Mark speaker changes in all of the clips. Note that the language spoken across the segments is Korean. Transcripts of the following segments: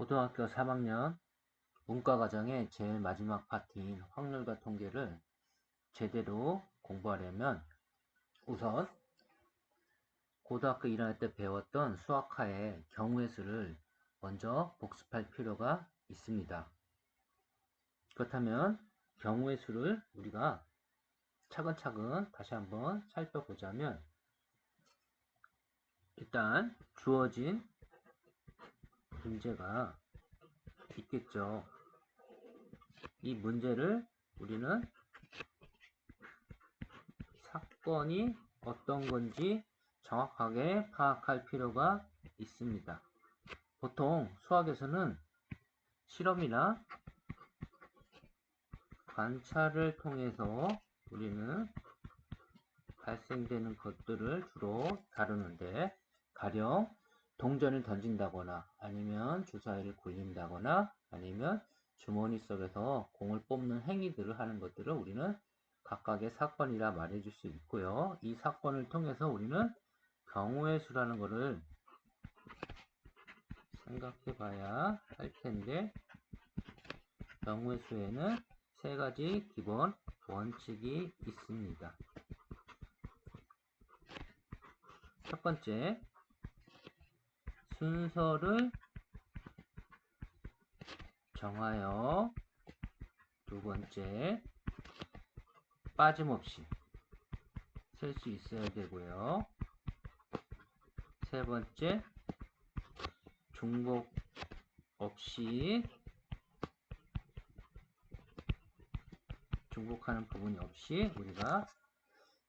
Speaker 1: 고등학교 3학년 문과과정의 제일 마지막 파트인 확률과 통계를 제대로 공부하려면 우선 고등학교 1학년 때 배웠던 수학화의 경우의 수를 먼저 복습할 필요가 있습니다. 그렇다면 경우의 수를 우리가 차근차근 다시 한번 살펴보자면 일단 주어진 문제가 있겠죠. 이 문제를 우리는 사건이 어떤 건지 정확하게 파악할 필요가 있습니다. 보통 수학에서는 실험이나 관찰을 통해서 우리는 발생되는 것들을 주로 다루는데 가령 동전을 던진다거나 아니면 주사위를 굴린다거나 아니면 주머니 속에서 공을 뽑는 행위들을 하는 것들을 우리는 각각의 사건이라 말해줄 수 있고요. 이 사건을 통해서 우리는 경우의 수라는 것을 생각해 봐야 할 텐데 경우의 수에는 세 가지 기본 원칙이 있습니다. 첫 번째, 순서를 정하여 두 번째, 빠짐없이 셀수 있어야 되고요. 세 번째, 중복 없이 중복하는 부분이 없이 우리가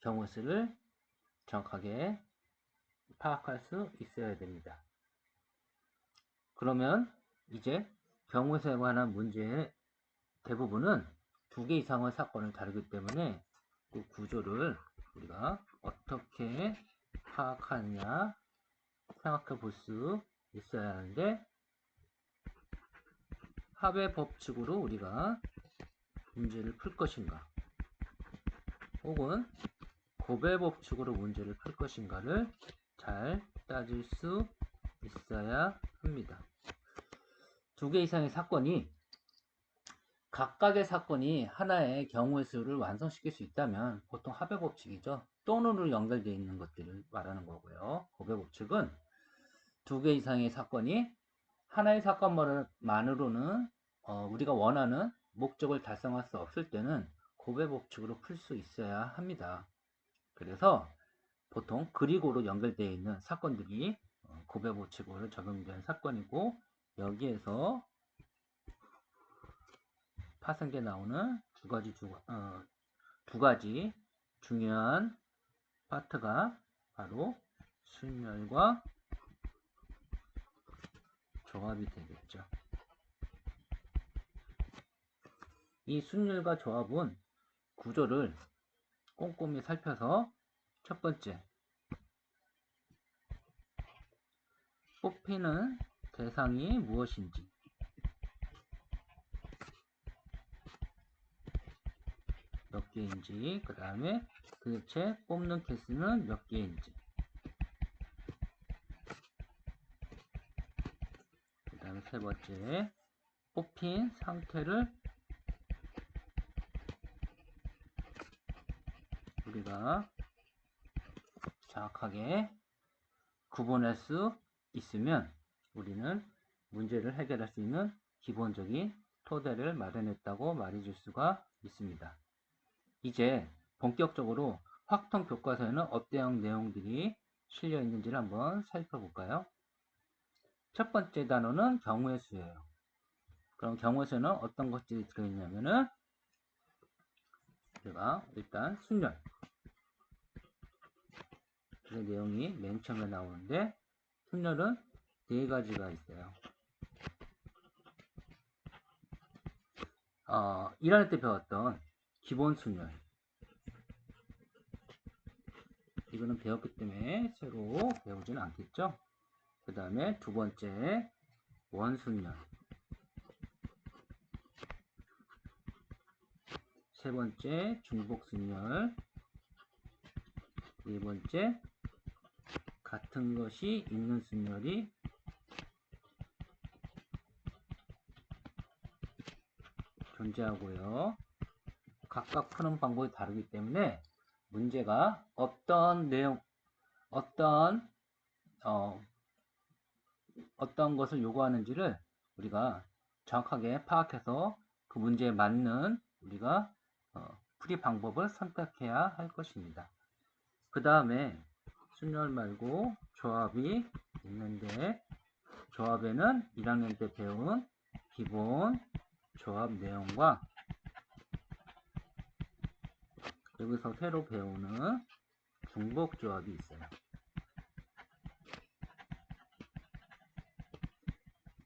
Speaker 1: 경우 수를 정확하게 파악할 수 있어야 됩니다. 그러면 이제 경우수에 관한 문제의 대부분은 두 개 이상의 사건을 다루기 때문에 그 구조를 우리가 어떻게 파악하느냐 생각해 볼 수 있어야 하는데 합의 법칙으로 우리가 문제를 풀 것인가 혹은 고배 법칙으로 문제를 풀 것인가를 잘 따질 수 있어야 합니다. 두 개 이상의 사건이 각각의 사건이 하나의 경우의 수를 완성시킬 수 있다면 보통 합의 법칙이죠. 또는으로 연결되어 있는 것들을 말하는 거고요. 고배 법칙은 두 개 이상의 사건이 하나의 사건만으로는 어, 우리가 원하는 목적을 달성할 수 없을 때는 고배 법칙으로 풀 수 있어야 합니다. 그래서 보통 그리고로 연결되어 있는 사건들이 어, 고배 법칙으로 적용된 사건이고 여기에서 파생돼 나오는 두 가지 주, 어, 두 가지 중요한 파트가 바로 순열과 조합이 되겠죠. 이 순열과 조합은 구조를 꼼꼼히 살펴서 첫 번째 뽑히는 대상이 무엇인지. 몇 개인지 그 다음에 도대체 뽑는 개수는 몇 개인지. 그 다음에 세 번째 뽑힌 상태를 우리가 정확하게 구분할 수 있으면 우리는 문제를 해결할 수 있는 기본적인 토대를 마련했다고 말해줄 수가 있습니다. 이제 본격적으로 확통 교과서에는 어떠한 내용들이 실려 있는지를 한번 살펴볼까요? 첫 번째 단어는 경우의 수예요. 그럼 경우의 수는 어떤 것들이 들어있냐면은 우리가 일단 순열 그 내용이 맨 처음에 나오는데 순열은 네 가지가 있어요. 어, 1학년 때 배웠던 기본 순열 이거는 배웠기 때문에 새로 배우지는 않겠죠. 그 다음에 두 번째 원순열 세 번째 중복순열 네 번째 같은 것이 있는 순열이 존재하고요. 각각 푸는 방법이 다르기 때문에 문제가 어떤 내용, 어떤 어, 어떤 것을 요구하는지를 우리가 정확하게 파악해서 그 문제에 맞는 우리가 어, 풀이 방법을 선택해야 할 것입니다. 그 다음에 순열 말고 조합이 있는데 조합에는 1학년 때 배운 기본 조합 내용과 여기서 새로 배우는 중복 조합이 있어요.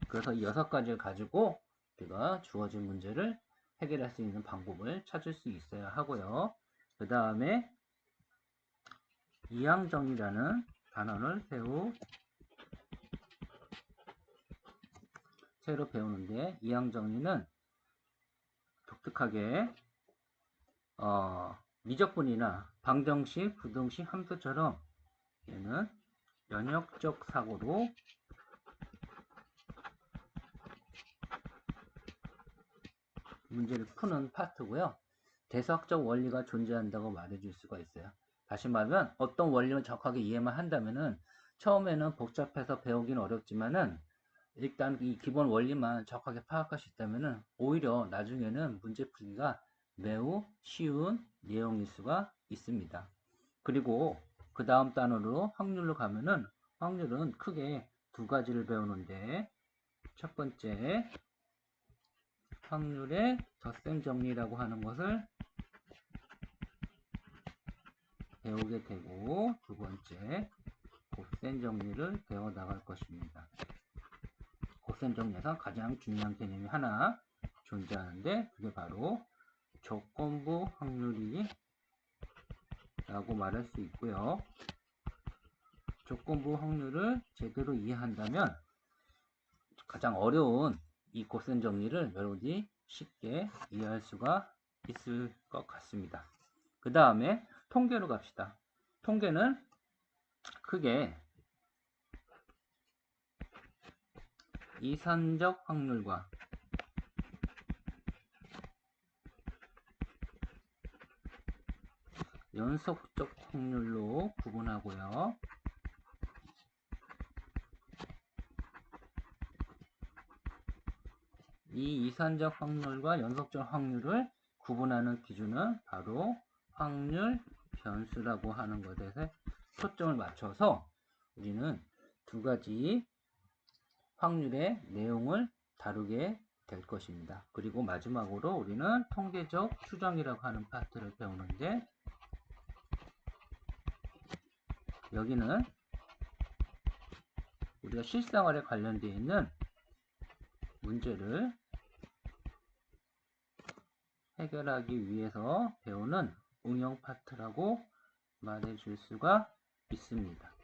Speaker 1: 그래서 이 여섯 가지를 가지고 우리가 주어진 문제를 해결할 수 있는 방법을 찾을 수 있어야 하고요. 그 다음에 이항정리라는 단어를 새로 새로 배우는데 이항정리는 독특하게 어, 미적분이나 방정식, 부등식, 함수처럼 얘는 연역적 사고로 문제를 푸는 파트고요. 대수학적 원리가 존재한다고 말해줄 수가 있어요. 다시 말하면 어떤 원리를 정확하게 이해만 한다면은 처음에는 복잡해서 배우기는 어렵지만은 일단 이 기본 원리만 정확하게 있다면은 오히려 나중에는 문제 풀기가 매우 쉬운 내용일 수가 있습니다. 그리고 그 다음 단어로 확률로 가면은 확률은 크게 두 가지를 배우는데 첫 번째 확률의 덧셈 정리라고 하는 것을 배우게 되고 두 번째 곱셈 정리를 배워 나갈 것입니다. 곱셈 정리에서 가장 중요한 개념이 하나 존재하는데 그게 바로 조건부 확률이 라고 말할 수 있고요. 조건부 확률을 제대로 이해한다면 가장 어려운 이 곱셈 정리를 여러분이 쉽게 이해할 수가 있을 것 같습니다. 그 다음에 통계로 갑시다. 통계는 크게 이산적 확률과 연속적 확률로 구분하고요. 이 이산적 확률과 연속적 확률을 구분하는 기준은 바로 확률 변수라고 하는 것에 초점을 맞춰서 우리는 두 가지 확률의 내용을 다루게 될 것입니다. 그리고 마지막으로 우리는 통계적 추정이라고 하는 파트를 배우는데 여기는 우리가 실생활에 관련되어 있는 문제를 해결하기 위해서 배우는 응용 파트라고 말해 줄 수가 있습니다.